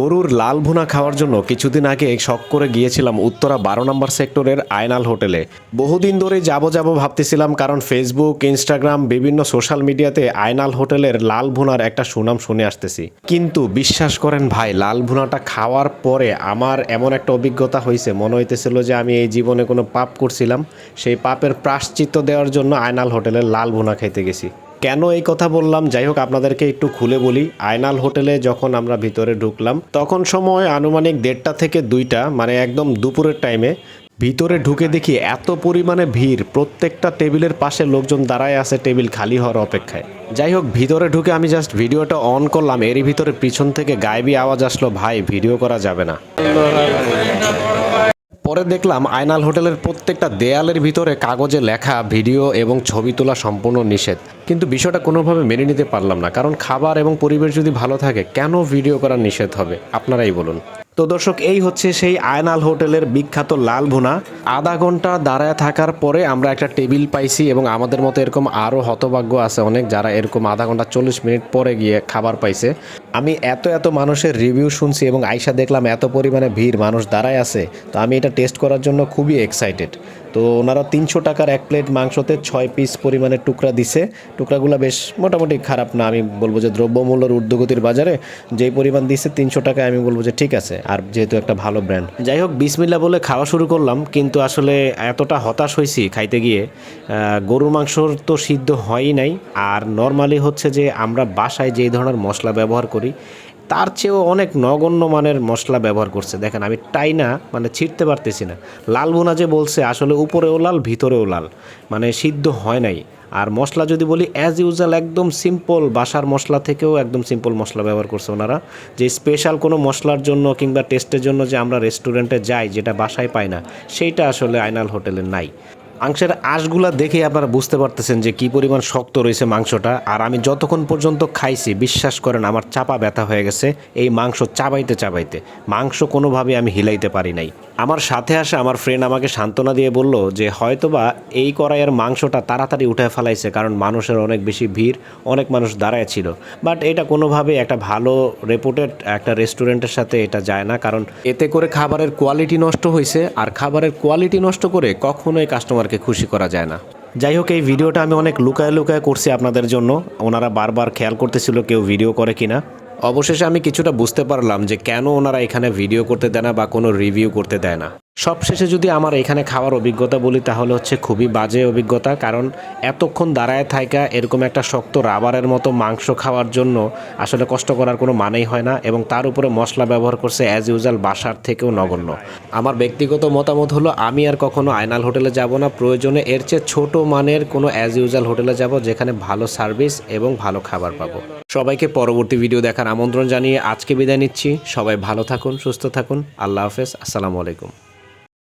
গরুর লাল ভুনা খাওয়ার জন্য কিছুদিন আগে শখ করে গিয়েছিলাম উত্তরা বারো নম্বর সেক্টরের আয়নাল হোটেলে। বহুদিন ধরে যাব যাব ভাবতেছিলাম কারণ ফেসবুক ইনস্টাগ্রাম বিভিন্ন সোশ্যাল মিডিয়াতে আয়নাল হোটেলের লাল ভুনার একটা সুনাম শুনে আসতেছি। কিন্তু বিশ্বাস করেন ভাই, লাল ভুনাটা খাওয়ার পরে আমার এমন একটা অভিজ্ঞতা হয়েছে মনে হইতেছিল যে আমি এই জীবনে কোনো পাপ করছিলাম, সেই পাপের প্রাশ্চিত্য দেওয়ার জন্য আয়নাল হোটেলের লাল ভুনা খাইতে গেছি। কেন এই কথা বললাম? যাই হোক, আপনাদেরকে একটু খুলে বলি। আয়নাল হোটেলে যখন আমরা ভিতরে ঢুকলাম, তখন সময় আনুমানিক দেড়টা থেকে দুইটা মানে একদম দুপুরের টাইমে ভিতরে ঢুকে দেখি এত পরিমাণে ভিড়। প্রত্যেকটা টেবিলের পাশে লোকজন দাঁড়ায় আছে, টেবিল খালি হওয়ার অপেক্ষায়। যাই হোক, ভিতরে ঢুকে আমি জাস্ট ভিডিওটা অন করলাম। এরই ভিতরে পিছন থেকে গায়েবি আওয়াজ আসলো, ভাই ভিডিও করা যাবে না। পরে দেখলাম আয়নাল হোটেলের প্রত্যেকটা দেয়ালের ভিতরে কাগজে লেখা ভিডিও এবং ছবি তোলা সম্পূর্ণ নিষেধ। কিন্তু বিষয়টা কোনোভাবে মেনে নিতে পারলাম না, কারণ খাবার এবং পরিবেশ যদি ভালো থাকে, কেন ভিডিও করা নিষেধ হবে? আপনারাই বলুন। তো দর্শক, এই হচ্ছে সেই আয়নাল হোটেলের বিখ্যাত লাল ভুনা। আধা ঘণ্টা দাঁড়ায় থাকার পরে আমরা একটা টেবিল পাইছি এবং আমাদের মতো এরকম আরও হতভাগ্য আছে অনেক যারা এরকম আধা ঘণ্টা চল্লিশ মিনিট পরে গিয়ে খাবার পাইছে। আমি এত এত মানুষের রিভিউ শুনছি এবং আইসা দেখলাম এত পরিমাণে ভিড়, মানুষ দাঁড়ায় আছে। তো আমি এটা টেস্ট করার জন্য খুবই এক্সাইটেড তো ওনারা তিনশো টাকার এক প্লেট মাংসতে ছয় পিস পরিমাণে টুকরা দিছে। টুকরাগুলো বেশ মোটামুটি খারাপ না, আমি বলব যে দ্রব্যমূল্যর ঊর্ধ্বগতির বাজারে যেই পরিমাণ দিচ্ছে তিনশো টাকায় আমি বলব যে ঠিক আছে, আর যেহেতু একটা ভালো ব্র্যান্ড যাই হোক, বিসমিল্লা বলে খাওয়া শুরু করলাম, কিন্তু আসলে এতটা হতাশ হয়েছি খাইতে গিয়ে। গরুর মাংসর তো সিদ্ধ হয়ই নাই, আর নর্মালি হচ্ছে যে আমরা বাসায় যেই ধরনের মশলা ব্যবহার করি তার চেয়েও অনেক নগণ্য মানের মশলা ব্যবহার করছে। দেখেন, আমি টাই না মানে ছিঁড়তে পারতেছি না। লাল বোনা যে বলছে, আসলে উপরেও লাল, ভিতরেও লাল। মানে সিদ্ধ হয় নাই। আর মশলা যদি বলি অ্যাজ ইউজুয়াল একদম সিম্পল বাসার মশলা থেকেও একদম সিম্পল মশলা ব্যবহার করছে ওনারা। যে স্পেশাল কোনো মশলার জন্য কিংবা টেস্টের জন্য যে আমরা রেস্টুরেন্টে যাই, যেটা বাসায় পাই না, সেইটা আসলে আয়নাল হোটেলে নাই। মাংসের আঁশগুলা দেখে আপনারা বুঝতে পারতেছেন যে কি পরিমাণ শক্ত রয়েছে মাংসটা। আর আমি যতক্ষণ পর্যন্ত খাইছি, বিশ্বাস করেন আমার চাপা ব্যথা হয়ে গেছে, এই মাংস চাবাইতে চাবাইতে। মাংস কোনোভাবে আমি হিলাইতে পারি নাই। আমার সাথে আসে আমার ফ্রেন্ড আমাকে সান্ত্বনা দিয়ে বলল যে হয়তোবা এই কড়াইয়ের মাংসটা তাড়াতাড়ি উঠে ফেলাইছে, কারণ মানুষের অনেক বেশি ভিড়, অনেক মানুষ দাঁড়ায় ছিল। বাট এটা কোনোভাবে একটা ভালো রেপুটেড একটা রেস্টুরেন্টের সাথে এটা যায় না, কারণ এতে করে খাবারের কোয়ালিটি নষ্ট হয়েছে আর খাবারের কোয়ালিটি নষ্ট করে কখনোই কাস্টমারকে খুশি করা যায় না। যাই হোক, এই ভিডিওটা আমি অনেক লুকায় লুকায় করছি আপনাদের জন্য। ওনারা বারবার খেয়াল করতেছিল কেউ ভিডিও করে কিনা। অবশেষে আমি কিছুটা বুঝতে পারলাম যে কেন ওনারা এখানে ভিডিও করতে দেয় না বা কোনো রিভিউ করতে দেয় না। সবশেষে যদি আমার এখানে খাওয়ার অভিজ্ঞতা বলি, তাহলে হচ্ছে খুবই বাজে অভিজ্ঞতা। কারণ এতক্ষণ দাঁড়ায় থাকা এরকম একটা শক্ত রাবারের মতো মাংস খাওয়ার জন্য আসলে কষ্ট করার কোনো মানেই হয় না এবং তার উপরে মশলা ব্যবহার করছে অ্যাজ ইউজুয়াল বাসার থেকেও নগণ্য। আমার ব্যক্তিগত মতামত হলো, আমি আর কখনো আয়নাল হোটেলে যাব না। প্রয়োজনে এর চেয়ে ছোট মানের কোনো অ্যাজ ইউজুয়াল হোটেলে যাব, যেখানে ভালো সার্ভিস এবং ভালো খাবার পাবো। সবাইকে পরবর্তী ভিডিও দেখার আমন্ত্রণ জানিয়ে আজকে বিদায় নিচ্ছি। সবাই ভালো থাকুন, সুস্থ থাকুন। আল্লাহ হাফেজ। আসসালামু আলাইকুম।